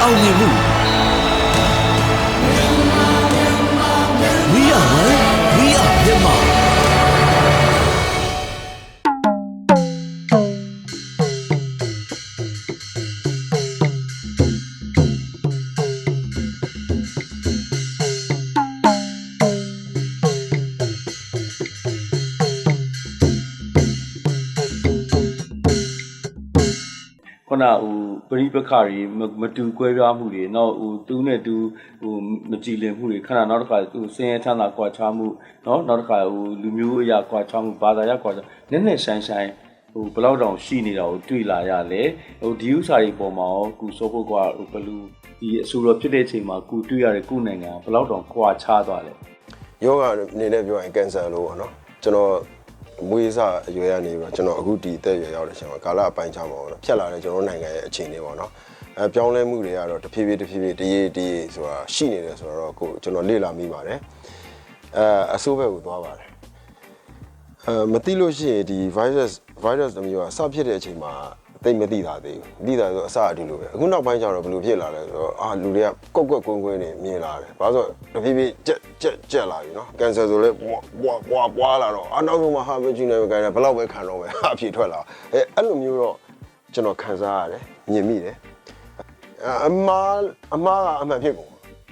အောင်မြင်မှု We are one we are Myanmar ခုနဟို ပရိပခတွေမတူကွဲပြားမှုတွေနောက်ဟိုတူးနဲ့တူးဟိုမကြည်လင်မှုတွေခဏနောက်တစ်ခါဟိုဆင်းရဲချမ်းသာကွာခြားမှုနော်နောက်တစ်ခါဟိုလူမျိုးအရာကွာခြားမှုဘာသာရကွာခြားနည်းနည်းဆိုင်ဆိုင်ဟိုဘလောက်တောင်ရှိနေတာကိုတွေ့လာရလေဟိုဒီဥစ္စာတွေပုံမှာရောကုစောဖို့ကဟိုဘလူဒီအဆူတော်ဖြစ်တဲ့အချိန်မှာကုတွေ့ရတဲ့ကုနိုင်ငံဘလောက်တောင်ကွာခြားသွားလဲယောဂအနေနဲ့ပြောရင်ကင်ဆာလို့ပေါ့နော်ကျွန်တော် မွေးစားအရွယ်ကနေပြီးတော့ကျွန်တော်အခုဒီအသက်အရွယ်ရောက်တဲ့ချိန်မှာကာလအပိုင်းခြားမှာပေါ့နော်ဖြတ်လာတဲ့ကျွန်တော်နိုင်ငံရဲ့အခြေအနေပေါ့နော်အဲပြောင်းလဲမှုတွေကတော့တဖြည်းဖြည်းတဖြည်းဖြည်းတရေတရေဆိုတာရှိနေတယ်ဆိုတော့ကိုကျွန်တော်လေ့လာမိပါတယ်အဲအဆိုးဘက်ကိုသွားပါတယ်အဲမသိလို့ရှိရင်ဒီ virus virus တစ်မျိုးကစဖြစ်တဲ့အချိန်မှာ သိမသိတာသေးဘူးမသိတာဆိုအစအတူလိုပဲအခုနောက်ပိုင်းကျတော့ဘယ်လိုဖြစ်လာလဲဆိုတော့အာလူတွေကကွက်ကွက်ကွင်းကွင်းနေမြင်လာတယ်ဘာလို့ဆိုတော့တဖြည်းဖြည်းကြက်ကြက်ကြက်လာပြီနော်ကင်ဆာဆိုလဲပွားပွားပွားပွားလာတော့အနောက်ဆုံးမှာဟာဘဂျီနေပဲခိုင်းတယ်ဘယ်လောက်ပဲခံတော့ပဲဟာအဖြေထွက်လာအဲအဲ့လိုမျိုးတော့ကျွန်တော်ခံစားရတယ်မြင်မိတယ်အမားအမားကအမှန်ဖြစ်ကုန်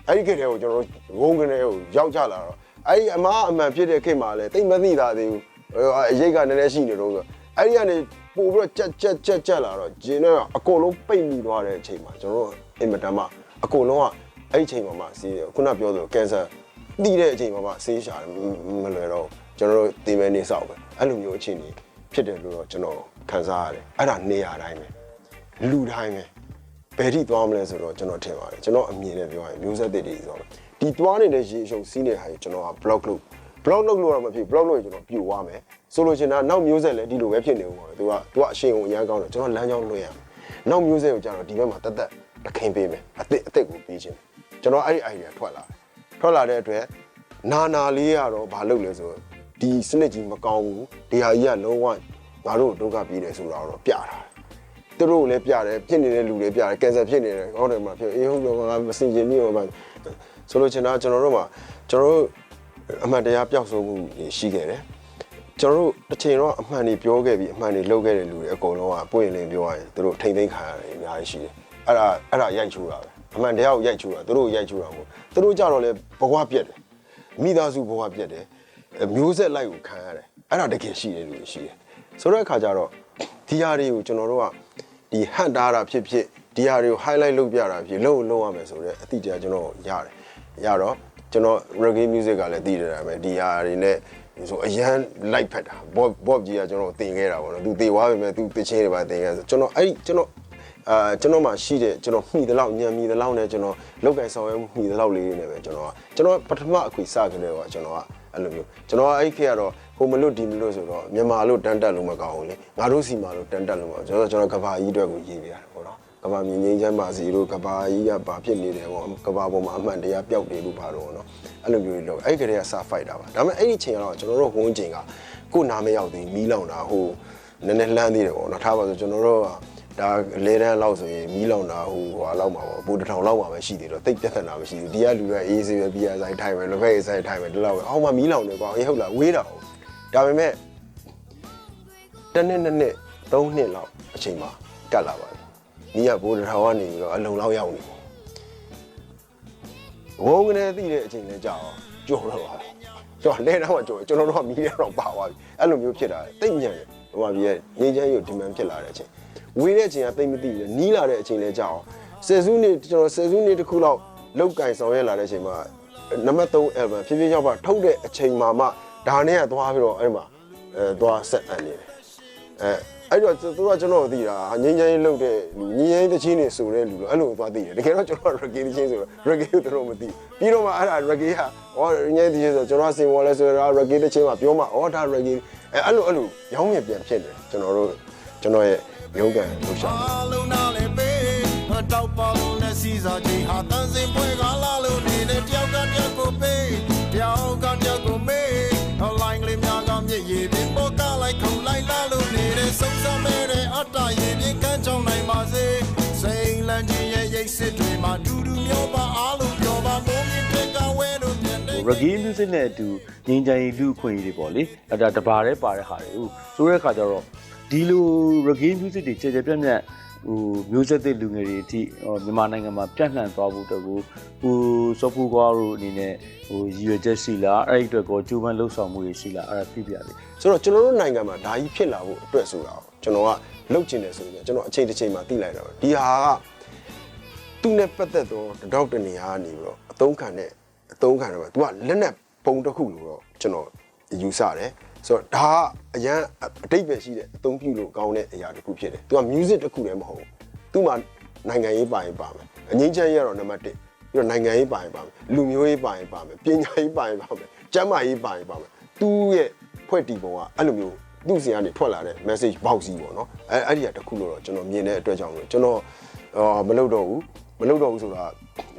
အဲ့ဒီခေတ်တည်းကိုကျွန်တော်တို့ဝုန်းကနေကိုရောက်ကြလာတော့အဲ့ဒီအမားအမှန်ဖြစ်တဲ့ခေတ်မှာလဲတိတ်မသိတာသေးဘူးအရေးကနည်းနည်းရှိနေတော့ဆိုအဲ့ဒီကနေ ပို့ပြီးတော့ကြက်ကြက်ကြက်ကြက်လာတော့ဂျင်းတော့အကုန်လုံးပိတ်မိသွားတဲ့အချိန်မှာကျွန်တော်တို့အင်မတန်မှအကုန်လုံးကအဲ့ဒီအချိန်မှာမှစီးတယ်ခုနပြောသလိုကင်ဆာတည်တဲ့အချိန်မှာမှဆေးရှာတယ်မလွယ်တော့ကျွန်တော်တို့ဒီမဲနေဆောက်ပဲအဲ့လိုမျိုးအခြေအနေဖြစ်တယ်လို့တော့ကျွန်တော်ခံစားရတယ်အဲ့ဒါနေရာတိုင်းပဲလူတိုင်းပဲဘယ်ထိသွားမလဲဆိုတော့ကျွန်တော်ထင်ပါတယ်ကျွန်တော်အမြင်နဲ့ပြောရင်မျိုးဆက်သစ်တွေဆိုတော့ဒီသွားနေတဲ့ရေရှုံစီးနေတဲ့ဟာကြီးကျွန်တော်က block လုပ် block လုပ်လို့တော့မဖြစ် block လုပ်ရင်ကျွန်တော်ပြိုသွားမယ်ဆိုလို့ချင်တာနောက်မျိုးဆက်လည်းဒီလိုပဲဖြစ်နေဦးပါပဲသူကသူကအရှင်ကိုအရန်ကောင်းတယ်ကျွန်တော်လမ်းကြောင်းလွှဲရမယ်နောက်မျိုးဆက်ကိုကျတော့ဒီဘက်မှာတက်တက်တခင်ပေးမယ်အစ်စ်အစ်စ်ကိုပေးခြင်းကျွန်တော်အဲ့ဒီ idea ထွက်လာတယ်ထွက်လာတဲ့အတွက်နာနာလေးကတော့ဘာလုပ်လဲဆိုတော့ဒီစနစ်ကြီးမကောင်းဘူးဒီဟာကြီးကလုံးဝငါတို့ဒုက္ခပြေးတယ်ဆိုတာတော့ပြတာတယ်သူတို့လည်းပြတယ်ဖြစ်နေတဲ့လူတွေပြတယ်ကင်ဆာဖြစ်နေတယ်ဟောတယ်မှာဖြစ်အေးဟုတ်တော့ငါမစင်ကျင်မိတော့မှဆိုလို့ချင်တာကျွန်တော်တို့မှာကျွန်တော်တို့ အမှန်တရားပျောက်ဆုံးမှုတွေရှိခဲ့တယ်ကျွန်တော်တို့တစ်ချိန်တော့အမှန်တွေပြောခဲ့ပြီးအမှန်တွေလုပ်ခဲ့တဲ့လူတွေအကုန်လုံးကပွင့်လင်းပြောရရင်သူတို့ထိမ့်သိမ်းခံရတယ်အများကြီးရှိတယ်အဲ့ဒါအဲ့ဒါရိုက်ချိုးတာပဲအမှန်တရားကိုရိုက်ချိုးတာသူတို့ရိုက်ချိုးတာမဟုတ်သူတို့ကြတော့လေဘဝပြက်တယ်မိသားစုဘဝပြက်တယ်မျိုးဆက်လိုက်ကိုခံရတယ်အဲ့ဒါတကယ်ရှိတယ်လူတွေရှိတယ်ဆိုတော့အခါကျတော့ဒီဟာတွေကိုကျွန်တော်တို့ကဒီဟန်တာတာဖြစ်ဖြစ်ဒီဟာတွေကို highlight လုပ်ပြတာဖြစ်လုံးလုံးရမယ်ဆိုတော့အတိအကျကျွန်တော်ရတယ်ရတော့ ကျွန်တော် reggae music ကလည်းတည်တယ်ဒါပေမဲ့ဒီဟာတွေနဲ့ဆိုအရန် light ဖက်တာ bob bob ကြီးကကျွန်တော်တင်ခဲ့တာပေါ့နော်သူတေသွားပြီမဲ့သူတချင်းတွေပါတင်ခဲ့ဆိုကျွန်တော်အဲ့ကျွန်တော်အာကျွန်တော်မှရှိတဲ့ကျွန်တော်မှီတဲ့လောက်ညံမှီတဲ့လောက်နဲ့ကျွန်တော်လောက်ကင်ဆောင်ရွက်မှုမှီတဲ့လောက်လေးတွေနဲ့ပဲကျွန်တော်ကကျွန်တော်ပထမအခွေစကြတယ်ကကျွန်တော်ကအဲ့လိုမျိုးကျွန်တော်ကအဲ့ခေတ်ကတော့ဟိုမလို့ဒီမလို့ဆိုတော့မြန်မာလို့တန်းတက်လို့မကောင်းဘူးလေငါတို့စီမှာလို့တန်းတက်လို့မကျွန်တော်ကျွန်တော်ကဘာကြီးအတွက်ကိုရေးပြရတယ်ပေါ့နော် ကဘာမြင်ငင်းချမ်းပါစီတို့ကဘာကြီးကဘာဖြစ်နေတယ်ပေါ့ကဘာပေါ်မှာအမှန်တရားပျောက်တယ်လို့ပါတော့နော်အဲ့လိုမျိုးတွေလုပ်အဲ့ဒီကလေးကစဖိုက်တာပါဒါပေမဲ့အဲ့ဒီချိန်ကတော့ကျွန်တော်တို့ဝန်းကျင်ကကို့နာမရောက်သေးမီးလောင်တာဟိုနည်းနည်းလှမ်းသေးတယ်ပေါ့နော်ထားပါဆိုကျွန်တော်တို့ကဒါလဲတန်းလောက်ဆိုရင်မီးလောင်တာဟိုဟာလောက်မှာပေါ့ဘူတစ်ထောင်လောက်မှာပဲရှိသေးတော့တိတ်ပြဿနာမရှိဘူးဒီကလူတွေအေးဆေးပဲပြည်ဆိုင်ထိုင်ပဲလက်ဖက်အေးဆိုင်ထိုင်ပဲဒီလောက်ပဲအောက်မှာမီးလောင်နေကွာအေးဟုတ်လားဝေးတာဟုတ်ဒါပေမဲ့တစ်နှစ်နှစ်နှစ်သုံးနှစ်လောက်အချိန်မှာကတ်လာပါပြီ မီးကဘူတစ်ထောင်ကနေပြီးတော့အလုံလောက်ရောက်နေပြီဝုန်းကနေသိတဲ့အချိန်လဲကြာအောင်ကြော်တော့ပါကျွန်တော်လဲတော့ကြော်ကျွန်တော်တို့ကမီးထဲတော့ပါသွားပြီအဲ့လိုမျိုးဖြစ်တာတိတ်ညံ့တယ်ဟိုမှာပြည်ရဲ့ငင်းချမ်းရုပ်ဒီမန်ဖြစ်လာတဲ့အချိန်ဝေးတဲ့အချိန်ကတိတ်မသိဘူးနီးလာတဲ့အချိန်လဲကြာအောင်ဆယ်စုနှစ်ကျွန်တော်ဆယ်စုနှစ်တစ်ခုလောက်လောက်ကင်ဆောင်ရွက်လာတဲ့အချိန်မှာနံပါတ်3 album ဖြည်းဖြည်းရောက်ပါထုတ်တဲ့အချိန်မှာမှဒါနဲ့ကသွားပြီးတော့အဲ့မှာအဲသွားဆက်အပ်နေတယ် အဲအဲ့တော့သူကကျွန်တော်သိတာငင်းချမ်းရေးလုပ်တဲ့လူငင်းချမ်းရေးတချင်းနေဆိုတဲ့လူလို့အဲ့လိုသွားသိတယ်တကယ်တော့ကျွန်တော် reggae တချင်းဆိုတော့ reggae ကိုတော့မသိပြီးတော့မှအဲ့ဒါ reggae ဟာဟောငင်းတချင်းဆိုကျွန်တော်စင်ဝေါ်လဲဆိုတော့ reggae တချင်းမှာပြောမှဩဒါ reggae အဲအဲ့လိုအဲ့လိုရောင်းမြပြန်ဖြစ်တယ်ကျွန်တော်တို့ကျွန်တော်ရဲ့ရုပ်ကံလှူရှာအားလုံးနားလည်းပေးတောက်ပါလုံးနဲ့စီစာချိန်ဟာတန်းစင်ပွဲကလာလို့နေတဲ့တယောက်ကတယောက်ကိုပေးတယောက်က reggae music နဲ့အတူငင်းချင်လူအခွင့်အရေးတွေပေါ့လေအဲ့ဒါတဘာတည်းပါတဲ့ဟာတွေဟိုဆိုတဲ့ခါကျတော့ဒီလို reggae music တွေကျေကျေပြတ်ပြတ်ဟိုမျိုးဆက်တဲ့လူငယ်တွေအထိဟိုမြန်မာနိုင်ငံမှာပြန့်နှံ့သွားဖို့အတွက်ကိုဟိုစောဖူကွာတို့အနေနဲ့ဟိုရည်ရွယ်ချက်ရှိလားအဲ့ဒီအတွက်ကိုကြိုးပမ်းလှုပ်ဆောင်မှုတွေရှိလားအဲ့ဒါပြပြလေဆိုတော့ကျွန်တော်တို့နိုင်ငံမှာဒါကြီးဖြစ်လာဖို့အတွက်ဆိုတာကိုကျွန်တော်ကလှုပ်ချင်တယ်ဆိုရင်ကျွန်တော်အချိန်တစ်ချိန်မှာသိလိုက်တော့ဒီဟာကသူ့နဲ့ပတ်သက်သောတတောက်တနေရာကနေပြီးတော့အသုံးခံတဲ့ အသုံးခံတော့ तू ကလက်နက်ပုံတစ်ခုလို့တော့ကျွန်တော်ယူဆတယ်ဆိုတော့ဒါကအရန်အတိတ်ပဲရှိတဲ့အသုံးပြုလို့ကောင်းတဲ့အရာတစ်ခုဖြစ်တယ်။ तू က music တစ်ခုလည်းမဟုတ်ဘူး။ तू မှာနိုင်ငံရေးပါရင်ပါမယ်။အငင်းချမ်းရေးကတော့နံပါတ်1ပြီးတော့နိုင်ငံရေးပါရင်ပါမယ်။လူမျိုးရေးပါရင်ပါမယ်။ပညာရေးပါရင်ပါမယ်။ကျန်းမာရေးပါရင်ပါမယ်။ तू ရဲ့ဖွဲ့တီပုံကအဲ့လိုမျိုးသူ့စီကနေထွက်လာတဲ့ message box ကြီးပေါ့နော်။အဲအဲ့ဒီကတစ်ခုလို့တော့ကျွန်တော်မြင်တဲ့အတွက်ကြောင့်လို့ကျွန်တော်အာမလုပ်တော့ဘူးမလုပ်တော့ဘူးဆိုတာ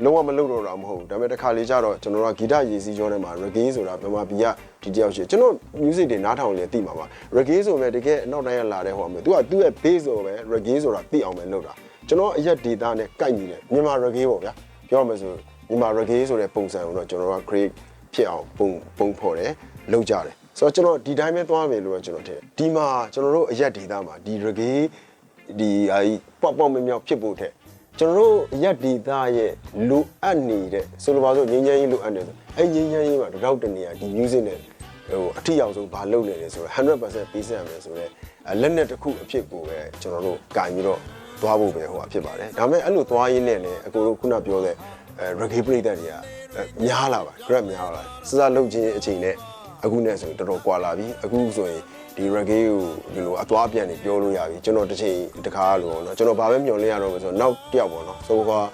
လုံးဝမလုပ်တော့တာမဟုတ်ဘူးဒါပေမဲ့တစ်ခါလေကျတော့ကျွန်တော်တို့ကဂီတရေးစည်းကြောထဲမှာ reggae ဆိုတာမြန်မာပြည်ကဒီတယောက်ရှိကျွန်တော် music တွေနားထောင်လေသိမှာပါ reggae ဆိုမဲ့တကယ်အနောက်တိုင်းကလာတဲ့ဟောမယ်သူကသူ့ရဲ့ base ဆိုပဲ reggae ဆိုတာသိအောင်ပဲလုပ်တာကျွန်တော်အရက် data နဲ့ကိုက်ညီတယ်မြန်မာ reggae ပေါ့ဗျာပြောရမယ်ဆိုမြန်မာ reggae ဆိုတဲ့ပုံစံကိုတော့ကျွန်တော်က create ဖြစ်အောင်ပုံပုံဖော်တယ်လုပ်ကြတယ်ဆိုတော့ကျွန်တော်ဒီတိုင်းပဲသွားမယ်လို့တော့ကျွန်တော်ထင်တယ်ဒီမှာကျွန်တော်တို့အရက် data မှာဒီ reggae ဒီအကြီးပေါက်ပေါက်မြောင်မြောင်ဖြစ်ဖို့ထက် ကျွန်တော်တို့ရက်ဒီသားရဲ့လိုအပ်နေတဲ့ဆိုလိုပါစို့ငင်းငင်းကြီးလိုအပ်နေဆိုအဲ့ငင်းငင်းကြီးမှာတတော့တနေရဒီ music နဲ့ဟိုအထီရောက်ဆုံးဘာလုပ်နေလဲဆိုတော့100%ပေးစရမယ်ဆိုတော့လက်နဲ့တစ်ခုအဖြစ်ကိုပဲကျွန်တော်တို့ကင်ပြီးတော့သွားဖို့ပဲဟိုအဖြစ်ပါတယ်ဒါပေမဲ့အဲ့လိုသွားရင်းနဲ့လည်းအကိုတို့ခုနပြောတဲ့အဲ reggae ပရိသတ်တွေကများလာပါ grab များလာစစလုပ်ခြင်းအချိန်နဲ့အခုနဲ့ဆိုရင်တော်တော်ကွာလာပြီအခုဆိုရင် ဒီ reggae ကိုဒီလိုအသွားပြန်နေပြောလို့ရပြီကျွန်တော်တစ်ချိန်တစ်ခါလို့ပေါ့နော်ကျွန်တော်ဘာပဲမျှော်လင့်ရတော့မဆိုတော့နောက်တစ်ယောက်ပေါ့နော်ဆိုတော့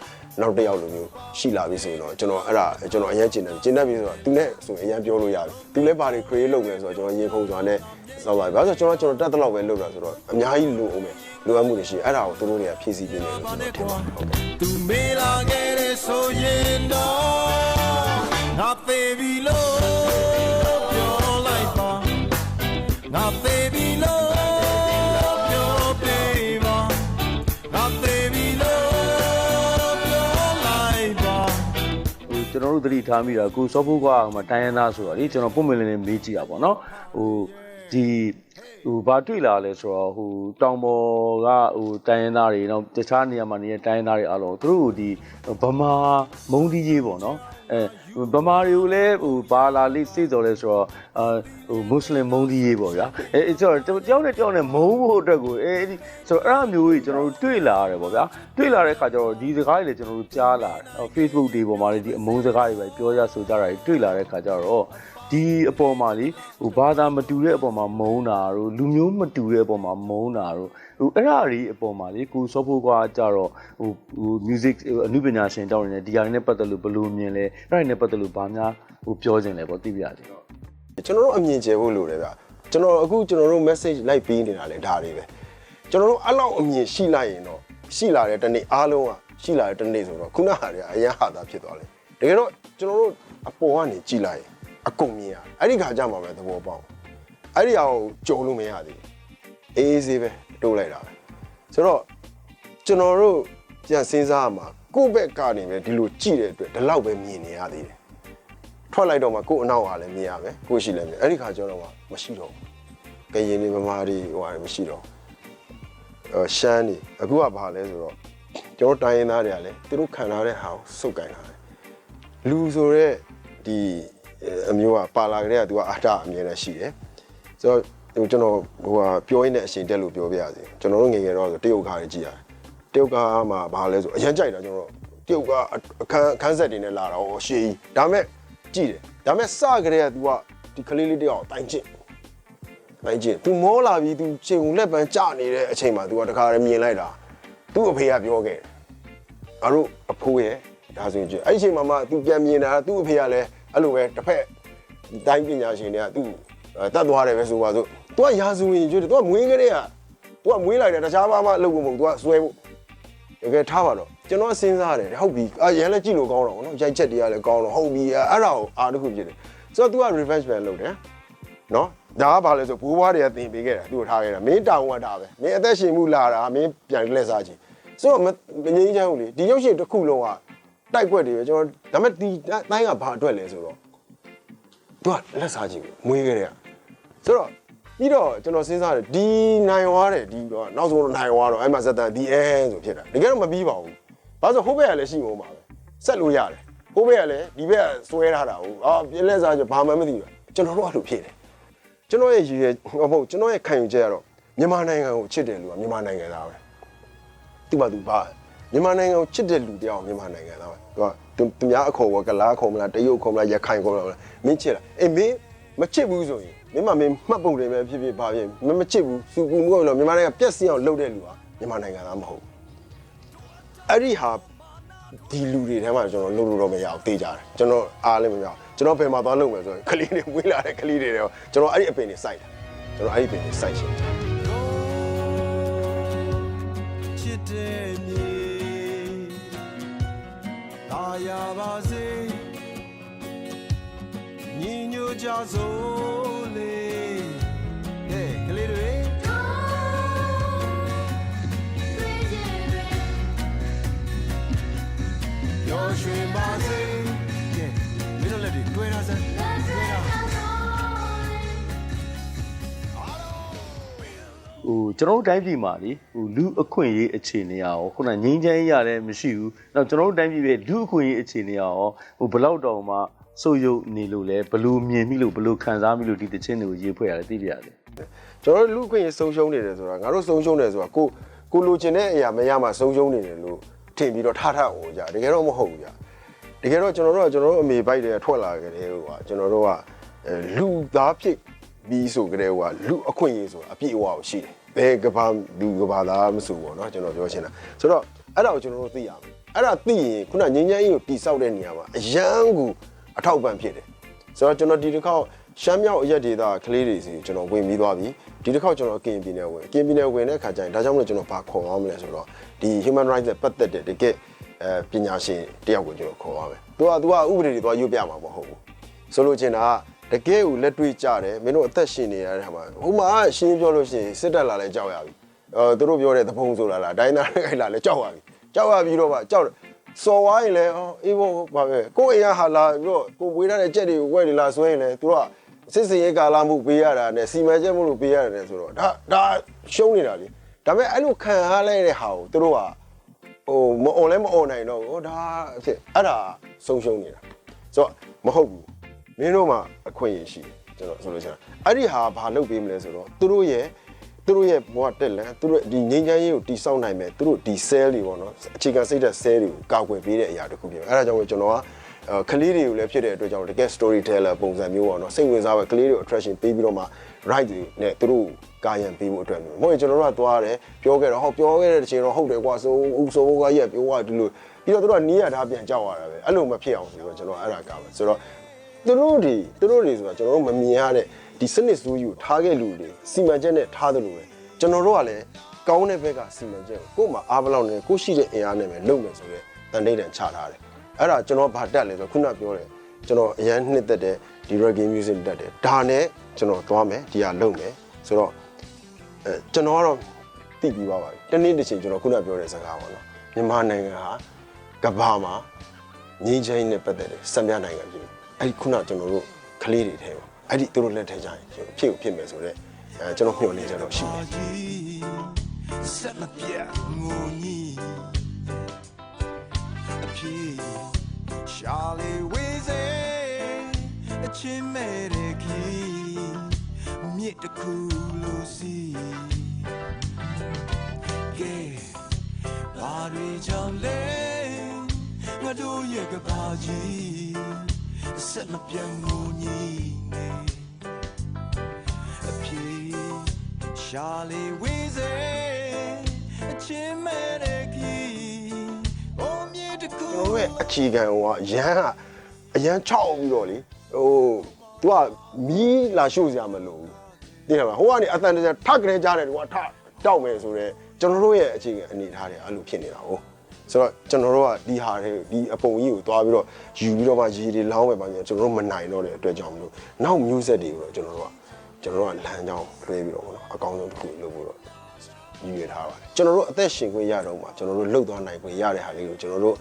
နောက်တစ်ယောက်လိုမျိုးရှိလာပြီဆိုရင်တော့ကျွန်တော်အဲ့ဒါကျွန်တော်အရင်ကျင်တယ်ကျင်တတ်ပြီဆိုတော့သူနဲ့ဆိုရင်အရင်ပြောလို့ရပြီသူလည်းဘာတွေ create လုပ်လဲဆိုတော့ကျွန်တော်ရေခုံစွာနဲ့စောက်လိုက်ဘာလို့ဆိုတော့ကျွန်တော်ကျွန်တော်တက်တဲ့လောက်ပဲလုပ်တာဆိုတော့အများကြီးလိုအောင်မယ်လိုအပ်မှုတွေရှိအဲ့ဒါကိုသူတို့တွေကဖြည့်ဆည်းပေးနေလို့ကျွန်တော်ထင်ပါတယ်ဟုတ်ကဲ့သူမေးလာခဲ့တဲ့ဆိုရင်တော့ငါသေးပြီလို့ ကျွန်တော်တို့သတိထားမိတာကိုစောဖို့ကဟိုတိုင်းရင်းသားဆိုတော့လေကျွန်တော်ပုံမလင်းလေးမေးကြည့်ရပါတော့ဟိုဒီဟိုဘာတွေ့လာလဲဆိုတော့ဟိုတောင်ပေါ်ကဟိုတိုင်းရင်းသားတွေတော့တခြားနေရာမှာနေတဲ့တိုင်းရင်းသားတွေအားလုံးသူတို့ကိုဒီဗမာမုံဒီကြီးပေါ့နော်အဲ ဗမာတွေကိုလည်းဟိုဘာလာလေးစိတ်တော်လဲဆိုတော့အာဟိုမွတ်စလင်မုံဒီကြီးပေါ့ဗျာအဲအဲဆိုတော့တယောက်နဲ့တယောက်နဲ့မုံဖို့အတွက်ကိုအဲဒီဆိုတော့အဲ့အမျိုးကြီးကျွန်တော်တို့တွေ့လာရတယ်ပေါ့ဗျာတွေ့လာတဲ့ခါကျတော့ဒီစကားတွေလည်းကျွန်တော်တို့ကြားလာတယ် Facebook တွေပေါ်မှာလည်းဒီအမုန်းစကားတွေပဲပြောရဆိုကြတာတွေတွေ့လာတဲ့ခါကျတော့ဒီအပေါ်မှာလေဟိုဘာသာမတူတဲ့အပေါ်မှာမုန်းတာတို့လူမျိုးမတူတဲ့အပေါ်မှာမုန်းတာတို့ ဟိုအဲ့ဒါတွေအပေါ်မှာလေကိုစောဖို့ကွာကြတော့ဟိုဟို music အနုပညာရှင်တောင်းနေတယ်ဒီဟာတွေနဲ့ပတ်သက်လို့ဘယ်လိုမြင်လဲအဲ့ဒါတွေနဲ့ပတ်သက်လို့ဘာများဟိုပြောခြင်းလဲပေါ့သိပြရတယ်ကျွန်တော်တို့အမြင်ကျယ်ဖို့လိုတယ်ဗျကျွန်တော်အခုကျွန်တော်တို့ message လိုက်ပေးနေတာလေဒါတွေပဲကျွန်တော်တို့အဲ့လောက်အမြင်ရှိလိုက်ရင်တော့ရှိလာတဲ့တနေ့အားလုံးကရှိလာတဲ့တနေ့ဆိုတော့ခုနဟာတွေကအရင်ဟာတာဖြစ်သွားတယ်တကယ်တော့ကျွန်တော်တို့အပေါ်ကနေကြည်လိုက်ရင်အကုန်မြင်ရအဲ့ဒီခါကျမှပဲသဘောပေါက်အဲ့ဒီအောင်ကြုံလို့မရသေးဘူးအေးအေးဆေးပဲ တိုးလိုက်တာပဲဆိုတော့ကျွန်တော်တို့ပြန်စဉ်းစားရမှာကိုယ့်ဘက်ကနေပဲဒီလိုကြည့်တဲ့အတွက်ဒီလောက်ပဲမြင်နေရသေးတယ်ထွက်လိုက်တော့မှကို့အနောက်ကလည်းမြင်ရမယ်ကို့ရှိလည်းမြင်အဲ့ဒီခါကျတော့မှမရှိတော့ဘူးကရင်တွေဗမာတွေဟိုဟာမရှိတော့ဘူးအဲရှမ်းနေအခုကဘာလဲဆိုတော့ကျွန်တော်တိုင်းရင်းသားတွေကလည်းသူတို့ခံထားတဲ့ဟာကိုစုပ်ကင်လာတယ်လူဆိုတော့ဒီအမျိုးကပါလာကြတဲ့ကသူကအာတအမြဲတမ်းရှိတယ်ဆိုတော့ ဟိုကျွန်တော်ဟိုဟာပြောရင်းနဲ့အချိန်တက်လို့ပြောပြရစီကျွန်တော်တို့ငယ်ငယ်တော့ဆိုတရုတ်ကားတွေကြည့်ရတယ်တရုတ်ကားမှာဘာလဲဆိုအရင်ကြိုက်တာကျွန်တော်တို့တရုတ်ကားအခန်းအခန်းဆက်တွေနဲ့လာတာဟောရှေးကြီးဒါမဲ့ ကြည့်တယ်ဒါပေမဲ့စကြတဲ့က तू ကဒီကလေးလေးတယောက်တိုင်ချစ်တိုင်ချစ် तू မောလာပြီး तू ခြေုံလက်ပန်းကျနေတဲ့အချိန်မှာ तू ကတခါရမြင်လိုက်တာသူ့အဖေကပြောခဲ့တယ်ငါတို့အဖိုးရဲ့ဒါဆိုရင်ကြည့်အဲ့ဒီအချိန်မှာမှ तू ပြန်မြင်တာသူ့အဖေကလည်းအဲ့လိုပဲတစ်ဖက်တိုင်းပညာရှင်တွေကသူ့တတ်သွားတယ်ပဲဆိုပါစို့ तू ကရာဇဝင်ကျွတ်တယ် तू ကမွေးကလေးက तू ကမွေးလိုက်တယ်တခြားဘာမှလုပ်ဖို့မဟုတ် तू ကဆွဲဖို့ တကယ်ထားပါတော့ကျွန်တော်စဉ်းစားတယ်ဟုတ်ပြီအာရန်လည်းကြည့်လို့ကောင်းတော့ဗောနော်ရိုက်ချက်တွေကလည်းကောင်းတော့ဟုတ်ပြီအဲ့ဒါကိုအားတစ်ခုဖြစ်တယ်ဆိုတော့ तू က revenge plan လုပ်တယ်နော်ဒါကဘာလဲဆိုဘိုးဘွားတွေကသင်ပေးခဲ့တာသူ့ကိုထားခဲ့တာမင်းတောင်းဝတ်တာပဲမင်းအသက်ရှင်မှုလာတာမင်းပြန်လက်စားကြည့်ဆိုတော့မငြိမ်းချမ်းဘူးလေဒီရုပ်ရှင်တစ်ခုလုံးကတိုက်ွက်တွေပဲကျွန်တော်ဒါပေမဲ့ဒီတိုင်းကဘာအတွက်လဲဆိုတော့ သူကလက်စားကြည့်ပြီမွေးခဲ့တဲ့ကဆိုတော့ ပြီးတော့ကျွန်တော်စဉ်းစားတယ်ဒီနိုင်သွားတယ်ဒီတော့နောက်ဆုံးတော့နိုင်သွားတော့အဲ့မှာဇက်တန်ဒီအဲဆိုဖြစ်တာတကယ်တော့မပြီးပါဘူးဘာလို့ဆိုဟိုဘက်ကလည်းရှိမှာပါပဲဆက်လို့ရတယ်ဟိုဘက်ကလည်းဒီဘက်ကဆွဲထားတာဟုတ်အာပြင်းလက်စားကြဘာမှမသိဘူးကျွန်တော်တို့အဲ့လိုဖြစ်တယ်ကျွန်တော်ရဲ့ရည်ရွယ်ဟိုမဟုတ်ကျွန်တော်ရဲ့ခံယူချက်ကတော့မြန်မာနိုင်ငံကိုချစ်တယ်လို့ကမြန်မာနိုင်ငံသားပဲသူ့ဘာသူဘာမြန်မာနိုင်ငံကိုချစ်တဲ့လူတယောက်မြန်မာနိုင်ငံသားပဲသူကသူများအခေါ်ဝကလားခေါ်မလားတရုတ်ခေါ်မလားရခိုင်ခေါ်မလားမင်းချစ်လားအေးမင်းမချစ်ဘူးဆိုရင် မင်းမမင်းမှတ်ပုံတယ်ပဲဖြစ်ဖြစ်ပါဖြစ်မမချစ်ဘူးစူကူမှုလို့မြန်မာနိုင်ငံပြက်စီအောင်လုပ်တဲ့လူဟာမြန်မာနိုင်ငံသားမဟုတ်ဘူးအဲ့ဒီဟာဒီလူတွေထဲမှာကျွန်တော်လုပ်လို့တော့မရအောင်တေးကြတယ်ကျွန်တော်အားလည်းမရအောင်ကျွန်တော်ဘယ်မှာသွားလုပ်မယ်ဆိုရင်ကလေးတွေဝေးလာတဲ့ကလေးတွေတော့ကျွန်တော်အဲ့ဒီအပင်တွေစိုက်တယ်ကျွန်တော်အဲ့ဒီအပင်တွေစိုက်ရှင်တယ်ချစ်တဲ့မြေတာယာပါစေညီညွတ် ကြစို့လေကဲကလေးတွေရောရွှင်ပါစေကဲမင်းတို့လက်တွေတွေ့ရစမ်းတွေ့ရဟိုကျွန်တော်တို့တိုင်းပြည်မှာလေဟိုလူအခွင့်အရေးအခြေအနေရောခုနငင်းချမ်းရလည်းမရှိဘူး။နောက်ကျွန်တော်တို့တိုင်းပြည်ရဲ့လူအခွင့်အရေးအခြေအနေရောဟိုဘလောက်တောင်မှ စိုးရုပ်နေလို့လဲဘလို့မြင်မိလို့ဘလို့ခံစားမိလို့ဒီတခြင်းတွေကိုရေးဖွဲ့ရတယ်သိပြရတယ်ကျွန်တော်တို့လူခွင့်ရေးဆုံးရှုံးနေတယ်ဆိုတာငါတို့ဆုံးရှုံးတယ်ဆိုတာကိုကိုလိုချင်တဲ့အရာမရမှဆုံးရှုံးနေတယ်လို့ထင်ပြီးတော့ထားထားအောင်ကြာတကယ်တော့မဟုတ်ဘူးကြာတကယ်တော့ကျွန်တော်တို့ကကျွန်တော်တို့အမေပိုက်တွေကထွက်လာကြတယ်ဟိုကကျွန်တော်တို့ကအဲလူသားဖြစ်ပြီးဆိုကြတဲ့ဟိုကလူအခွင့်အရေးဆိုတာအပြည့်အဝကိုရှိတယ်ဘယ်ကဘာလူကဘာသားမဆိုပေါ့နော်ကျွန်တော်ပြောချင်တာဆိုတော့အဲ့ဒါကိုကျွန်တော်တို့သိရမယ်အဲ့ဒါသိရင်ခုနငင်းငင်းကြီးကိုတိဆောက်တဲ့နေရာမှာအရန်ကို အထောက်ပံ့ဖြစ်တယ်ဆိုတော့ကျွန်တော်ဒီတစ်ခေါက်ရှမ်းမြောက်အရက်ဒေတာကလေးတွေစီကျွန်တော်ဝင်ပြီးသွားပြီဒီတစ်ခေါက်ကျွန်တော်ကင်ပြည်နယ်ဝင်ကင်ပြည်နယ်ဝင်တဲ့အခါကျရင်ဒါကြောင့်မလို့ကျွန်တော်ဘာခေါ်အောင်မလဲဆိုတော့ဒီ human rights နဲ့ပတ်သက်တဲ့တကယ်အဲပညာရှင်တယောက်ကိုကျွန်တော်ခေါ်အောင်မယ်သူကသူကဥပဒေတွေသွားရွတ်ပြမှာမဟုတ်ဘူးဆိုလို့ချင်တာကတကယ်ကိုလက်တွေ့ကြတယ်မင်းတို့အသက်ရှင်နေရတဲ့ဟာမှာဟိုမှာရှင်းပြောလို့ရှိရင်စစ်တက်လာလဲကြောက်ရပြီအဲသူတို့ပြောတဲ့သဘုံဆိုလာလားဒိုင်းသားခိုင်လာလဲကြောက်ရပြီကြောက်ရပြီးတော့မှကြောက်တယ် စော်ဝိုင်းလဲအော်အေးဘောဘာပဲကိုယ့်အိမ်ကဟာလာပြီးတော့ကိုဝေးထားတဲ့ကြက်တွေကိုဝဲနေလာဆွဲရင်လဲသူတို့ကစစ်စင်ရေးကာလမှုပေးရတာနဲ့စီမံချက်မှုလို့ပေးရတယ်ဆိုတော့ဒါဒါရှုံးနေတာလေဒါပေမဲ့အဲ့လိုခံရလိုက်တဲ့ဟာကိုသူတို့ကဟိုမအွန်လဲမအွန်နိုင်တော့ဘူးဟိုဒါဖြစ်အဲ့ဒါဆုံးရှုံးနေတာဆိုတော့မဟုတ်ဘူးမင်းတို့မှအခွင့်အရေးရှိတယ်ကျွန်တော်ဆိုလို့ရှိရင်အဲ့ဒီဟာဘာလုပ်ပေးမလဲဆိုတော့သူတို့ရဲ့ သူတို့ရဲ့ဘဝတက်လန်သူတို့ဒီငင်းချမ်းရေးကိုတိစောက်နိုင်မယ်သူတို့ဒီ cell တွေပေါ့နော်အခြေခံစိတ်ဓာတ် cell တွေကိုကာကွယ်ပေးတဲ့အရာတစ်ခုဖြစ်တယ်အဲ့ဒါကြောင့်မို့ကျွန်တော်ကအဲကလေးတွေကိုလည်းဖြစ်တဲ့အတွက်ကြောင့်တကယ် storyteller ပုံစံမျိုးပေါ့နော်စိတ်ဝင်စားပဲကလေးတွေကို attraction ပေးပြီးတော့မှ right တွေနဲ့သူတို့ကာယံပေးဖို့အတွက်မျိုးမဟုတ်ရင်ကျွန်တော်တို့ကသွားတယ်ပြောခဲ့တော့ဟောပြောခဲ့တဲ့အချိန်တော့ဟုတ်တယ်ကွာဆိုဦးဆိုကရက်ပြောသွားဒီလိုပြီးတော့သူတို့ကနီးရထားပြန်ကြောက်ရတာပဲအဲ့လိုမဖြစ်အောင်ဆိုတော့ကျွန်တော်အဲ့ဒါကာပဲဆိုတော့သူတို့တွေသူတို့တွေဆိုတာကျွန်တော်တို့မမြင်ရတဲ့ ဒီစနစ်စိုးယူထားခဲ့လူတွေစီမံချက်နဲ့ထားတယ်လို့ပဲကျွန်တော်တို့ကလည်းကောင်းတဲ့ဘက်ကစီမံချက်ကိုကို့မှာအားဘလောက်နဲ့ကိုရှိတဲ့အင်အားနဲ့ပဲလုပ်မယ်ဆိုတော့တန်တိတ်တန်ချထားတယ်အဲ့ဒါကျွန်တော်ဗာတက်လဲဆိုခုနပြောတယ်ကျွန်တော်အရန်နှစ်သက်တဲ့ဒီ reggae music တက်တယ်ဒါနဲ့ကျွန်တော်သွားမယ်ဒီဟာလုပ်မယ်ဆိုတော့အဲကျွန်တော်ကတော့သိပြီးပါပါပြီတနေ့တစ်ချိန်ကျွန်တော်ခုနပြောတဲ့စကားပေါ့နော်မြန်မာနိုင်ငံဟာကမ္ဘာမှာငင်းချင်းနဲ့ပတ်သက်တဲ့စံပြနိုင်ငံပြည်အဲ့ဒီခုနကျွန်တော်တို့ကလေးတွေထဲပေါ့ အဲ့ဒီသူတို့လက်ထဲကြရင်ဖြစ်ကိုဖြစ်မယ်ဆိုတော့အဲကျွန်တော်မျှော်နေကြတော့ရှိတယ်ဆက်မပြတ်ငိုညီအပြေရှာလေးဝေးစေအချင်းမဲ့တဲ့ခီမြစ်တစ်ခုလို့စီကဲဘာတွေကြောင့်လဲငါတို့ရဲ့ကဘာကြီး ဆက်မပြတ်ငိုညီနေအပြေရှာလေးဝေးစေအချင်းမဲ့တဲ့ခီအိုးမြစ်တစ်ခုကျွန်တော်တို့ရဲ့အခြေခံဟိုကရန်ကအရန်ချောက်ပြီးတော့လေဟိုသူကမီးလာရှို့စရာမလိုဘူးသိတယ်မလားဟိုကနေအတန်တကြထက်ကြဲကြတယ်သူကထတောက်မယ်ဆိုတော့ကျွန်တော်တို့ရဲ့အခြေခံအနေထားတွေအဲ့လိုဖြစ်နေတာဟုတ် ဆိုတော့ကျွန်တော်တို့ကဒီဟာတွေဒီအပုံကြီးကိုသွားပြီးတော့ယူပြီးတော့မှရေတွေလောင်းမယ်ပါညာကျွန်တော်တို့မနိုင်တော့တဲ့အတွက်ကြောင့်မလို့နောက်မျိုးဆက်တွေကိုတော့ကျွန်တော်တို့ကကျွန်တော်တို့ကလမ်းကြောင်းလွှဲပြီးတော့ပေါ့နော်အကောင်းဆုံးတစ်ခုလုပ်ဖို့တော့ရည်ရွယ်ထားပါတယ်ကျွန်တော်တို့အသက်ရှင်ခွင့်ရတော့မှာကျွန်တော်တို့လှုပ်သွားနိုင်ခွင့်ရတဲ့ဟာလေးကိုကျွန်တော်တို့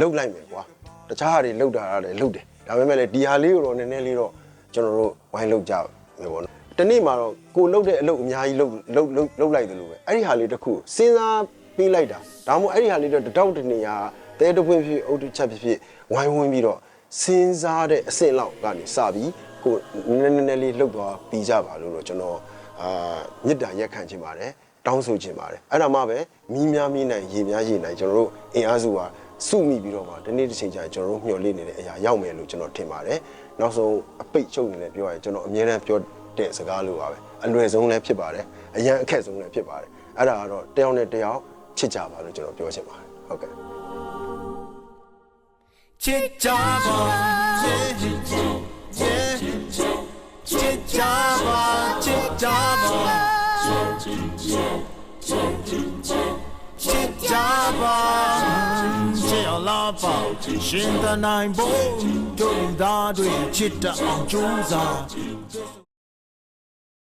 လှုပ်လိုက်မယ်ကွာတခြားဟာတွေလှုပ်တာရတယ်လှုပ်တယ်ဒါပေမဲ့လည်းဒီဟာလေးကိုတော့နည်းနည်းလေးတော့ကျွန်တော်တို့ဝိုင်းလုပ်ကြမယ်ပေါ့နော်တနေ့မှာတော့ကိုလှုပ်တဲ့အလုပ်အများကြီးလှုပ်လှုပ်လှုပ်လှုပ်လိုက်တယ်လို့ပဲအဲ့ဒီဟာလေးတစ်ခုစဉ်းစား ပြီးလိုက်တာဒါမှမဟုတ်အဲ့ဒီဟာလေးတော့တတောက်တနေရာတဲတပွင့်ဖြစ်အုတ်တစ်ချက်ဖြစ်ဖြစ်ဝိုင်းဝန်းပြီးတော့စဉ်းစားတဲ့အဆင့်လောက်ကနေစပြီးကိုနည်းနည်းနည်းလေးလှုပ်သွားပြီးကြပါလို့တော့ကျွန်တော်အာမေတ္တာရက်ခံချင်ပါတယ်တောင်းဆိုချင်ပါတယ်အဲ့ဒါမှပဲမီးများမီးနိုင်ရေများရေနိုင်ကျွန်တော်တို့အင်အားစုဟာစုမိပြီးတော့မှဒီနေ့တစ်ချိန်ကျရင်ကျွန်တော်တို့မျှော်လင့်နေတဲ့အရာရောက်မယ်လို့ကျွန်တော်ထင်ပါတယ်နောက်ဆုံးအပိတ်ချုပ်နေလည်းပြောရရင်ကျွန်တော်အမြဲတမ်းပြောတဲ့စကားလိုပါပဲအလွယ်ဆုံးလည်းဖြစ်ပါတယ်အရန်အခက်ဆုံးလည်းဖြစ်ပါတယ်အဲ့ဒါကတော့တယောက်နဲ့တယောက် ချစ်ကြပါလို့ကျွန်တော်ပြောချင်ပါတယ်ဟုတ်ကဲ့ချစ်ကြပါချစ်ချစ်ချစ်ချစ်ချစ်ကြပါချစ်ကြပါချစ်ကြပါချစ်ရ